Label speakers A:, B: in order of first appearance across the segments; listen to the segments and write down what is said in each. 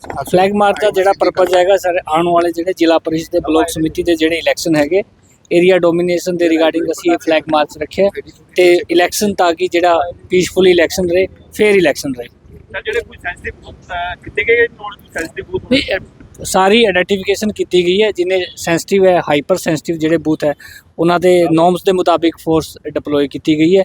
A: Flag March ਦਾ ਜਿਹੜਾ purpose ਹੈਗਾ sir ਆਉਣ ਵਾਲੇ ਜਿਹੜੇ ਜ਼ਿਲ੍ਹਾ ਪਰਿਸ਼ਦ ਦੇ ਬਲਾਕ ਸਮਿਤੀ ਦੇ ਜਿਹੜੇ ਇਲੈਕਸ਼ਨ ਹੈਗੇ ਏਰੀਆ ਡੋਮੀਨੇਸ਼ਨ ਦੇ ਰਿਗਾਰਡਿੰਗ ਅਸੀਂ ਇਹ ਫਲੈਗ ਮਾਰਚ ਰੱਖਿਆ ਤੇ ਇਲੈਕਸ਼ਨ ਤਾਂ ਕਿ ਜਿਹੜਾ ਪੀਸਫੁਲੀ ਇਲੈਕਸ਼ਨ ਰਹੇ ਫੇਅਰ ਇਲੈਕਸ਼ਨ ਰਹੇ।
B: ਸਰ ਜਿਹੜੇ ਕੋਈ ਸੈਂਸਿਟਿਵ ਬੂਥ ਕਿਤੇ ਗਏ ਟੋਲ ਸੈਂਸਿਟਿਵ ਬੂਥ
A: ਨਹੀਂ ਅਹ, ਸਾਰੀ ਆਈਡੈਂਟੀਫਿਕੇਸ਼ਨ ਕੀਤੀ ਗਈ ਹੈ ਜਿਨੇ ਸੈਂਸਿਟਿਵ ਹੈ ਹਾਈਪਰ ਸੈਂਸਿਟਿਵ ਜਿਹੜੇ ਬੂਥ ਹੈ ਉਹਨਾਂ ਦੇ ਨੋਰਮਸ ਦੇ ਮੁਤਾਬਿਕ ਫੋਰਸ ਡਿਪਲੋਏ ਕੀਤੀ ਗਈ ਹੈ।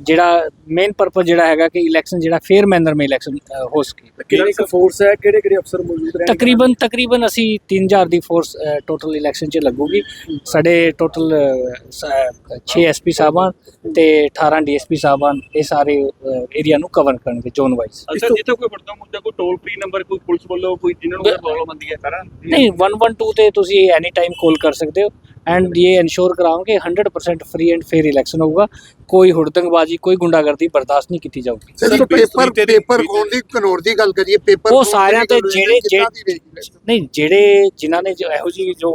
A: ਜਿਹੜਾ ਮੇਨ ਪਰਪਸ ਜਿਹੜਾ ਹੈਗਾ ਕਿ ਇਲੈਕਸ਼ਨ ਜਿਹੜਾ ਫੇਅਰ ਮੈਨਰ ਮੇ ਇਲੈਕਸ਼ਨ ਹੋ ਸਕੇ।
C: ਕਿੰਨੀ ਕੁ ਫੋਰਸ ਹੈ ਕਿਹੜੇ ਕਿਹੜੇ ਅਫਸਰ ਮੌਜੂਦ ਰਹਿਣਗੇ?
A: ਤਕਰੀਬਨ ਤਕਰੀਬਨ ਅਸੀਂ 3000 ਦੀ ਫੋਰਸ ਟੋਟਲ ਇਲੈਕਸ਼ਨ 'ਚ ਲੱਗੂਗੀ। ਸਾਡੇ ਟੋਟਲ 6 ਐਸਪੀ ਸਾਹਿਬਾਨ ਤੇ 18 ਡੀਐਸਪੀ ਸਾਹਿਬਾਨ ਇਹ ਸਾਰੇ ਏਰੀਆ ਨੂੰ ਕਵਰ ਕਰਨਗੇ ਜ਼ੋਨ ਵਾਈਜ਼
B: ਅੱਛਾ ਜਿੱਥੇ ਕੋਈ ਵੱਡਾ ਮੁੱਦਾ ਕੋਈ ਟੋਲ ਫ੍ਰੀ ਨੰਬਰ ਕੋਈ ਪੁਲਿਸ ਵੱਲੋਂ ਕੋਈ ਜਿਨ੍ਹਾਂ ਨੂੰ ਪ੍ਰੋਬਲਮ ਆਉਂਦੀ ਹੈ ਸਾਰਾ?
A: ਨਹੀਂ 112 ਤੇ ਤੁਸੀਂ ਐਨੀ ਟਾਈਮ ਕਾਲ ਕਰ ਸਕਦੇ ਹੋ। ਐਂਡ ਇਹ ਇਨਸ਼ੋਰ ਕਰਾਉਂਗੇ 100% ਫ੍ਰੀ ਐਂਡ ਫੇਅਰ ਇਲੈਕਸ਼ਨ ਹੋਊਗਾ ਕੋਈ ਹੁੜਦੰਗਬਾਜ਼ੀ ਕੋਈ ਗੁੰਡਾਗਰਦੀ ਬਰਦਾਸ਼ਤ ਨਹੀਂ ਕੀਤੀ ਜਾਊਗੀ
D: ਸਿਰ ਪੇਪਰ ਪੇਪਰ ਖੋਣ ਦੀ ਕਨੌਰ ਦੀ ਗੱਲ ਕਰੀਏ ਪੇਪਰ
A: ਉਹ ਸਾਰਿਆਂ ਤੇ ਜਿਹੜੇ-? ਨਹੀਂ ਜਿਹੜੇ ਜਿਨ੍ਹਾਂ ਨੇ ਜੋ ਇਹੋ ਜਿਹੀ ਜੋ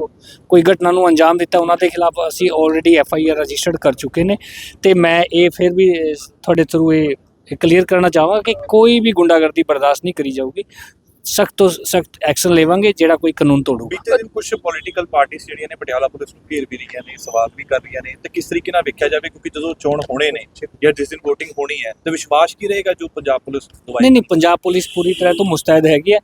A: ਕੋਈ ਘਟਨਾ ਨੂੰ ਅੰਜਾਮ ਦਿੱਤਾ ਉਹਨਾਂ ਦੇ ਖਿਲਾਫ ਅਸੀਂ already F I R registered ਕਰ ਚੁੱਕੇ ਨੇ ਤੇ ਮੈਂ ਇਹ ਫਿਰ ਵੀ ਤੁਹਾਡੇ ਥਰੂ ਇਹ ਕਲੀਅਰ ਕਰਨਾ ਚਾਹਾਂਗਾ ਕਿ ਕੋਈ ਵੀ ਗੁੰਡਾਗਰਦੀ ਬਰਦਾਸ਼ਤ ਨਹੀਂ ਕਰੀ ਜਾਊਗੀ ਸਖਤ ਤੋਂ ਸਖਤ ਐਕਸ਼ਨ ਲੇਵਾਂਗੇ ਜਿਹੜਾ ਕੋਈ ਕਾਨੂੰਨ ਤੋੜੂਗਾ।
B: ਬੀਤੇ ਦਿਨ ਕੁਝ ਪੋਲੀਟੀਕਲ ਪਾਰਟੀਆਂ ਜਿਹੜੀਆਂ ਨੇ ਪਟਿਆਲਾ ਪੁਲਿਸ ਨੂੰ ਘੇਰ ਵੀ ਰਹੀਆਂ ਨੇ ਸਵਾਲ ਵੀ ਕਰ ਰਹੀਆਂ ਨੇ ਤੇ ਕਿਸ ਤਰੀਕੇ ਨਾਲ ਵੇਖਿਆ ਜਾਵੇ ਕਿਉਂਕਿ ਜਦੋਂ ਚੋਣ ਹੋਣੇ ਨੇ ਜਾਂ ਜਿਸ ਦਿਨ VOTING ਹੋਣੀ ਹੈ ਤੇ ਵਿਸ਼ਵਾਸ ਕੀ ਰਹੇਗਾ ਜੋ ਪੰਜਾਬ ਪੁਲਿਸ ਦਵਾਈ
A: ਨਹੀਂ ਨਹੀਂ ਪੰਜਾਬ ਪੁਲਿਸ ਪੂਰੀ ਤਰ੍ਹਾਂ ਤੋਂ ਮੁਸਤੈਦ ਹੈਗੀ ਹੈ।